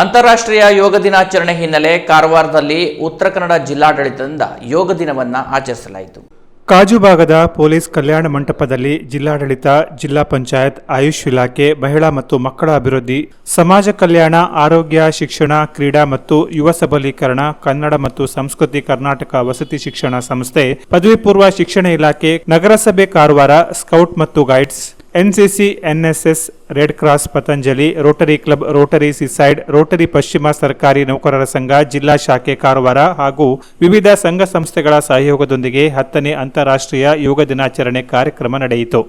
ಅಂತಾರಾಷ್ಟ್ರೀಯ ಯೋಗ ದಿನಾಚರಣೆ ಹಿನ್ನೆಲೆ ಕಾರವಾರದಲ್ಲಿ ಉತ್ತರ ಕನ್ನಡ ಜಿಲ್ಲಾಡಳಿತದಿಂದ ಯೋಗ ದಿನವನ್ನು ಆಚರಿಸಲಾಯಿತು. ಕಾಜುಭಾಗದ ಪೊಲೀಸ್ ಕಲ್ಯಾಣ ಮಂಟಪದಲ್ಲಿ ಜಿಲ್ಲಾಡಳಿತ, ಜಿಲ್ಲಾ ಪಂಚಾಯತ್, ಆಯುಷ್ ಇಲಾಖೆ, ಮಹಿಳಾ ಮತ್ತು ಮಕ್ಕಳ ಅಭಿವೃದ್ಧಿ, ಸಮಾಜ ಕಲ್ಯಾಣ, ಆರೋಗ್ಯ, ಶಿಕ್ಷಣ, ಕ್ರೀಡಾ ಮತ್ತು ಯುವ ಸಬಲೀಕರಣ, ಕನ್ನಡ ಮತ್ತು ಸಂಸ್ಕೃತಿ ಕರ್ನಾಟಕ ವಸತಿ ಶಿಕ್ಷಣ ಸಂಸ್ಥೆ ಪದವಿ ಪೂರ್ವ ಶಿಕ್ಷಣ ಇಲಾಖೆ, ನಗರಸಭೆ ಕಾರವಾರ, ಸ್ಕೌಟ್ ಮತ್ತು guides NCC S red cross Patanjali, rotary club, rotary seaside, rotary ಪಶ್ಚಿಮ ಸರ್ಕಾರಿ ನೌಕರರ ಸಂಘ, ಜಿಲ್ಲಾ ಶಾಖೆ ಕಾರವಾರ ಹಾಗೂ ವಿವಿಧ ಸಂಘ ಸಂಸ್ಥೆಗಳ ಸಹಯೋಗದೊಂದಿಗೆ ಹತ್ತನೇ ಅಂತಾರಾಷ್ಟ್ರೀಯ ಯೋಗ ದಿನಾಚರಣೆ ಕಾರ್ಯಕ್ರಮ ನಡೆಯಿತು.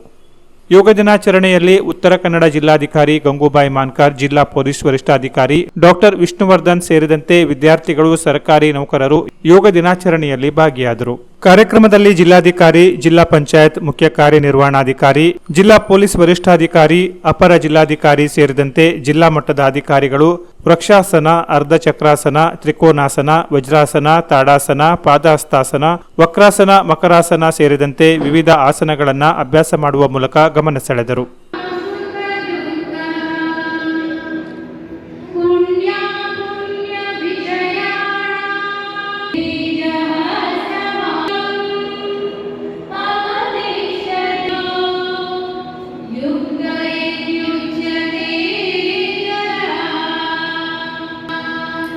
ಯೋಗ ದಿನಾಚರಣೆಯಲ್ಲಿ ಉತ್ತರ ಕನ್ನಡ ಜಿಲ್ಲಾಧಿಕಾರಿ ಗಂಗೂಬಾಯಿ ಮಾನ್ಕರ್, ಜಿಲ್ಲಾ ಪೊಲೀಸ್ ವರಿಷ್ಠಾಧಿಕಾರಿ ಡಾಕ್ಟರ್ ವಿಷ್ಣುವರ್ಧನ್ ಸೇರಿದಂತೆ ವಿದ್ಯಾರ್ಥಿಗಳು, ಸರ್ಕಾರಿ ನೌಕರರು ಯೋಗ ದಿನಾಚರಣೆಯಲ್ಲಿ ಭಾಗಿಯಾದರು. ಕಾರ್ಯಕ್ರಮದಲ್ಲಿ ಜಿಲ್ಲಾಧಿಕಾರಿ, ಜಿಲ್ಲಾ ಪಂಚಾಯತ್ ಮುಖ್ಯ ಕಾರ್ಯನಿರ್ವಹಣಾಧಿಕಾರಿ, ಜಿಲ್ಲಾ ಪೊಲೀಸ್ ವರಿಷ್ಠಾಧಿಕಾರಿ, ಅಪರ ಜಿಲ್ಲಾಧಿಕಾರಿ ಸೇರಿದಂತೆ ಜಿಲ್ಲಾ ಮಟ್ಟದ ಅಧಿಕಾರಿಗಳು, ವೃಕ್ಷಾಸನ, ಅರ್ಧಚಕ್ರಾಸನ, ತ್ರಿಕೋನಾಸನ, ವಜ್ರಾಸನ, ತಾಡಾಸನ ಪಾದಾಸ್ತಾಸನ ವಕ್ರಾಸನ, ಮಕರಾಸನ ಸೇರಿದಂತೆ ವಿವಿಧ ಆಸನಗಳನ್ನು ಅಭ್ಯಾಸ ಮಾಡುವ ಮೂಲಕ ಗಮನ ಸೆಳೆದರು.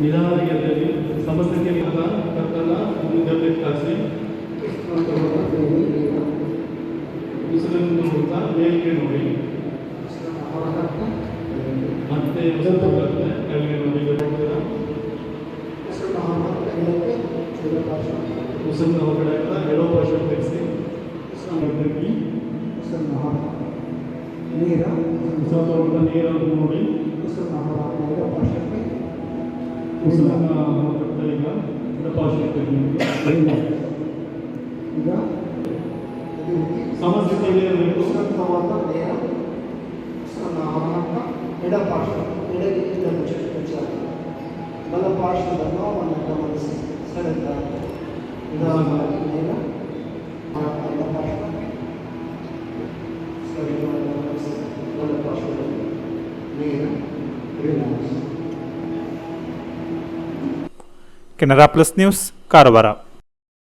ನಿಧಾನಗತಿಯಲ್ಲಿ ಸಮಸ್ಯೆಗೆ ಮುಖ ಕತ್ತಲ ಮುಂದೆ ಕಳಿಸಿ ಉಸಿರನ್ನು ಮುಖ ಮೇಲ್ಗೆ ನೋಡಿ ಮತ್ತೆ ಉಸಿರು ಬರುತ್ತೆ ಕೆಳಗೆ ನೋಡಿ ಹೋಗ್ತೀರಾ ಉಸಿರನ್ನ ಹೊರಗಡೆ ಹಾಕ್ತಾ ಎಡೋ ಪಾರ್ಶ್ವ ತೆಗೆಸಿ ತೆಗಿ ಉಸಿರು ತಗೊಂಡ ನೀರನ್ನು ನೋಡಿ సాంప్రదాయక భాషకి ఉస్మాన కట్టలిగా ఇక్కడ భాషకి ఇక సమస్య తెలియదు తర్వాత నేను ఎడ భాష ఎడకి ఇద్దరు వచ్చాను మన భాష ధర్మం మన గమనిసి సరిగ్గా ఉదాహరణకి నేను మన భాష సరిగ్గా మన భాష నేను కెనరా ప్లస్ న్యూస్ కారవారా